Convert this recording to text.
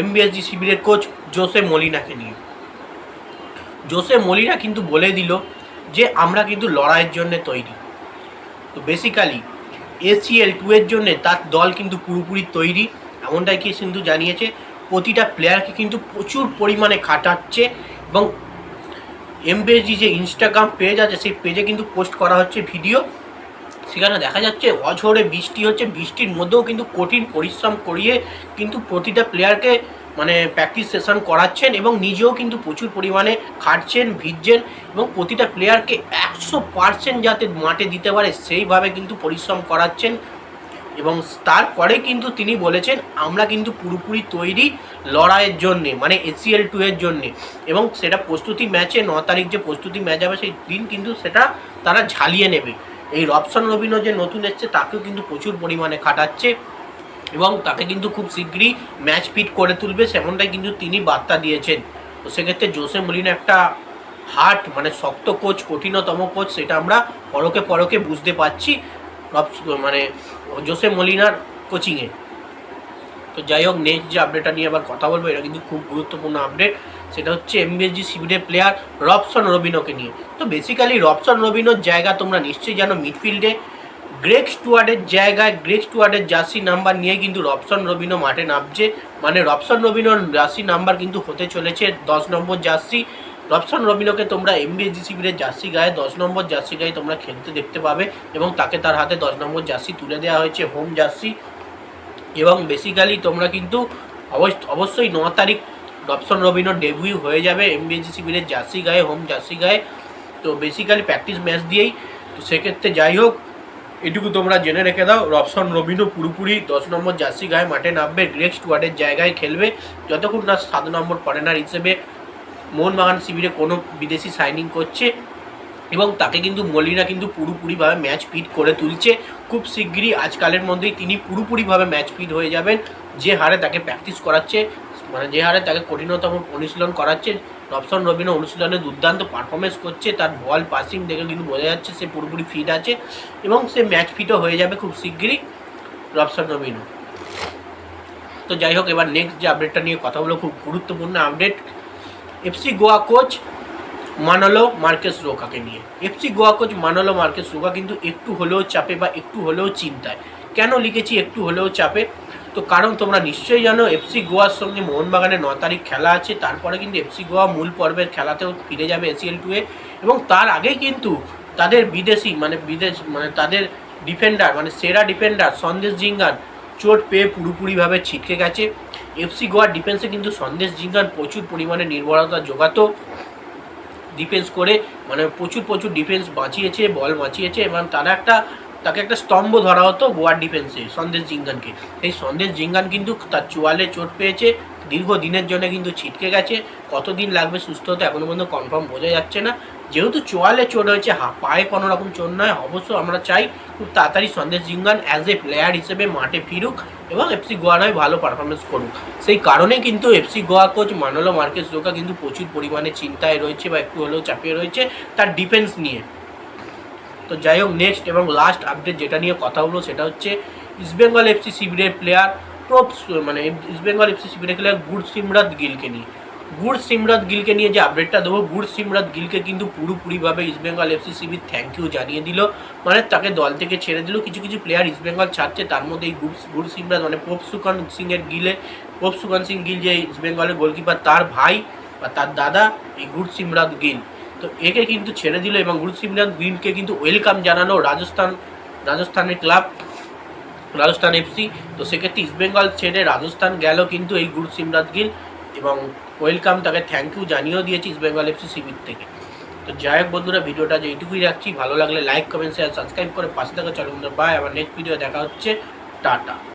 MBSG শিবিরের coach Jose মলিনাকে নিয়ে। Jose Malina কিন্তু বলে দিল যে, আমরা কিন্তু লড়াইয়ের জন্য তৈরি। তো বেসিক্যালি এসিএল টু এর জন্য তার দল কিন্তু পুরোপুরি তৈরি। এমনটাই কি কিন্তু জানিয়েছে, প্রতিটা প্লেয়ারকে কিন্তু প্রচুর পরিমাণে খাটাচ্ছে এবং এমবিএসজি যে ইনস্টাগ্রাম পেজ আছে, সেই পেজে কিন্তু পোস্ট করা হচ্ছে ভিডিও সেখানে দেখা যাচ্ছে, অঝরে বৃষ্টি হচ্ছে বৃষ্টির মধ্যেও কিন্তু কঠিন পরিশ্রম করিয়ে কিন্তু প্রতিটা প্লেয়ারকে মানে প্র্যাকটিস সেশন করাচ্ছেন এবং নিজেও কিন্তু প্রচুর পরিমাণে খাটছেন, ভিজছেন এবং প্রতিটা প্লেয়ারকে একশো পার্সেন্ট যাতে মাঠে দিতে পারে সেইভাবে কিন্তু পরিশ্রম করাচ্ছেন। এবং তারপরে কিন্তু তিনি বলেছেন, আমরা কিন্তু পুরোপুরি তৈরি লড়াইয়ের জন্যে মানে এসিএল টু এর জন্যে। এবং সেটা প্রস্তুতি ম্যাচে, ন তারিখ যে প্রস্তুতি ম্যাচ হবে, সেই দিন কিন্তু সেটা তারা ঝালিয়ে নেবে। এই রবসন রবিনো যে নতুন এসছে, তাকেও কিন্তু প্রচুর পরিমাণে খাটাচ্ছে এবং তাকে কিন্তু খুব শীঘ্রই ম্যাচ ফিট করে তুলবে, সেমনটাই কিন্তু তিনি বার্তা দিয়েছেন। তো সেক্ষেত্রে জোসে মলিনা একটা হার্ট মানে শক্ত কোচ কঠিনতম কোচ সেটা আমরা পরকে পরকে বুঝতে পারছি মানে জোসে মলিনার কোচিংয়ে তো যাই হোক নেক্সট যে আপডেটটা নিয়ে আবার কথা বলব, এটা কিন্তু খুব গুরুত্বপূর্ণ আপডেট সেটা হচ্ছে এমবিএসজি শিবিরের প্লেয়ার রবসন রবিনোকে নিয়ে। তো বেসিক্যালি রবসন রবিনোর জায়গা তোমরা নিশ্চয়ই জানো মিডফিল্ডে গ্রেক স্টুয়ার্ডের জায়গায় গ্রেক স্টুয়ার্ডের জার্সি নাম্বার নিয়ে কিন্তু রবসন রবিনো মাঠে নামছে। মানে রবসন রবিনোর জার্সি নাম্বার কিন্তু হতে চলেছে দশ নম্বর জার্সি রবসন রবিনোকে তোমরা এমবিএসজি শিবিরের জার্সি গায়ে, দশ নম্বর জার্সি গায়ে তোমরা খেলতে দেখতে পাবে এবং তাকে তার হাতে দশ নম্বর জার্সি তুলে দেওয়া হয়েছে হোম জার্সি এবং বেসিক্যালি তোমরা কিন্তু অবশ্য- অবশ্যই ন তারিখ রবসন রবিনোর ডেবিউ হয়ে যাবে এমবিএসজি শিবিরের জার্সি গায়ে হোম জার্সি গায়ে। তো বেসিক্যালি প্র্যাকটিস ম্যাচ দিয়েই। তো সেক্ষেত্রে যাই হোক, এটুকু তোমরা জেনে রেখে দাও রবসন রবিনো পুরোপুরি দশ নম্বর জার্সি গায়ে মাঠে নামবে গ্রেক স্টুয়ার্ডের জায়গায় খেলবে। যতক্ষণ না সাত নম্বর ফরেনার হিসেবে মোহনবাগান শিবিরে কোনো বিদেশি সাইনিং করছে এবং তাকে কিন্তু মলিনা কিন্তু পুরোপুরিভাবে ম্যাচ ফিট করে তুলছে। খুব শিগগিরই আজকালের মধ্যেই তিনি পুরোপুরিভাবে ম্যাচ ফিট হয়ে যাবেন। যে হারে তাকে প্র্যাকটিস করাচ্ছে মানে যে হারে তাকে কঠিনতম অনুশীলন করাচ্ছে, রবসন রবিনো অনুশীলনে দুর্দান্ত পারফরমেন্স করছে, তার বল পাসিং দেখে কিন্তু বোঝা যাচ্ছে সে পুরোপুরি ফিট আছে এবং সে ম্যাচ ফিটও হয়ে যাবে খুব শিগগিরই রবসন রবিনো তো যাই হোক, এবার নেক্সট যে আপডেটটা নিয়ে কথা বলো খুব গুরুত্বপূর্ণ update FC Goa coach Manolo Marquez রোকাকে নিয়ে। FC Goa coach Manolo Marquez Roca কিন্তু একটু হলেও চাপে বা একটু হলেও চিন্তায়। কেন লিখেছি একটু হলেও চাপে? তো কারণ তোমরা নিশ্চয়ই জানো, এফসি গোয়ার সঙ্গে মোহনবাগানের ন তারিখ খেলা আছে, তারপরে কিন্তু এফসি গোয়া মূল পর্বের খেলাতেও ফিরে যাবে এসিএল টুয়ে এবং তার আগেই কিন্তু তাদের বিদেশি মানে বিদেশ মানে তাদের ডিফেন্ডার মানে সেরা ডিফেন্ডার সন্দেশ জিঙ্গান চোট পেয়ে পুরোপুরিভাবে ছিটকে গেছে। এফসি গোয়ার ডিফেন্সে কিন্তু সন্দেশ জিঙ্গান প্রচুর পরিমাণে নির্ভরতা জোগাতো। ডিফেন্স করে মানে প্রচুর প্রচুর ডিফেন্স বাঁচিয়েছে বল বাঁচিয়েছে, এবং তারা একটা, তাকে একটা স্তম্ভ ধরা হতো গোয়ার ডিফেন্সে সন্দেশ জিঙ্গানকে। এই সন্দেশ জিঙ্গান কিন্তু তার চোয়ালে চোট পেয়েছে দীর্ঘ দিনের জন্য কিন্তু ছিটকে গেছে, কতদিন লাগবে সুস্থ হতে এখনও পর্যন্ত কনফার্ম বোঝা যাচ্ছে না। যেহেতু চোয়ালে চোট হয়েছে, হা, পায়ে কোনো রকম চোট নয়, অবশ্য আমরা চাই খুব তাড়াতাড়ি Sandesh Jhingan as a player হিসেবে মাঠে ফিরুক এবং এফসি গোয়া নয় ভালো পারফরমেন্স করুক। সেই কারণে কিন্তু FC Goa coach Manolo Marquez Roca কিন্তু প্রচুর পরিমাণে চিন্তায় রয়েছে বা একটু হলেও চাপিয়ে রয়েছে তার ডিফেন্স নিয়ে। তো যাই হোক নেক্সট এবং লাস্ট আপডেট যেটা নিয়ে কথা হলো সেটা হচ্ছে ইস্টবেঙ্গল এফসি শিবিরের প্লেয়ার প্রপ মানে ইস্টবেঙ্গল এফসি শিবিরের প্লেয়ার গুড সিমরাত গিলকে নিয়ে। গুড সিমরাত গিলকে নিয়ে যে আপডেটটা দেবো, গুড সিমরাত গিলকে কিন্তু পুরোপুরিভাবে ইস্টবেঙ্গল এফসি শিবির থ্যাংক ইউ জানিয়ে দিল। মানে তাকে দল থেকে ছেড়ে দিল। কিছু কিছু প্লেয়ার ইস্টবেঙ্গল ছাড়ছে, তার মধ্যে এই গুড গুড সিমরাত মানে পোপ সুকান সিংয়ের গিলে পোপ সুকান সিং গিল যে ইস্টবেঙ্গলের গোলকিপার তার ভাই বা তার দাদা এই গুড সিমরাত গিল। তো একে কিন্তু ছেড়ে দিল এবং গুড সিমরাত গিলকে কিন্তু ওয়েলকাম জানালো রাজস্থান, রাজস্থানের ক্লাব রাজস্থান এফসি তো সেক্ষেত্রে ইস্টবেঙ্গল ছেড়ে রাজস্থান গেল কিন্তু এই গুড সিমরাত গিল এবং ওয়েলকাম, তাকে থ্যাংক ইউ জানিয়েও দিয়েছি ইস্টবেঙ্গল এফসি শিবির থেকে। তো যাই হোক বন্ধুরা, ভিডিওটা যে এইটুকুই রাখছি, ভালো লাগলে লাইক কমেন্ট শেয়ার সাবস্ক্রাইব করে পাশে থাকা চলো বন্ধুরা বাই আবার নেক্সট ভিডিও দেখা হচ্ছে। টাটা।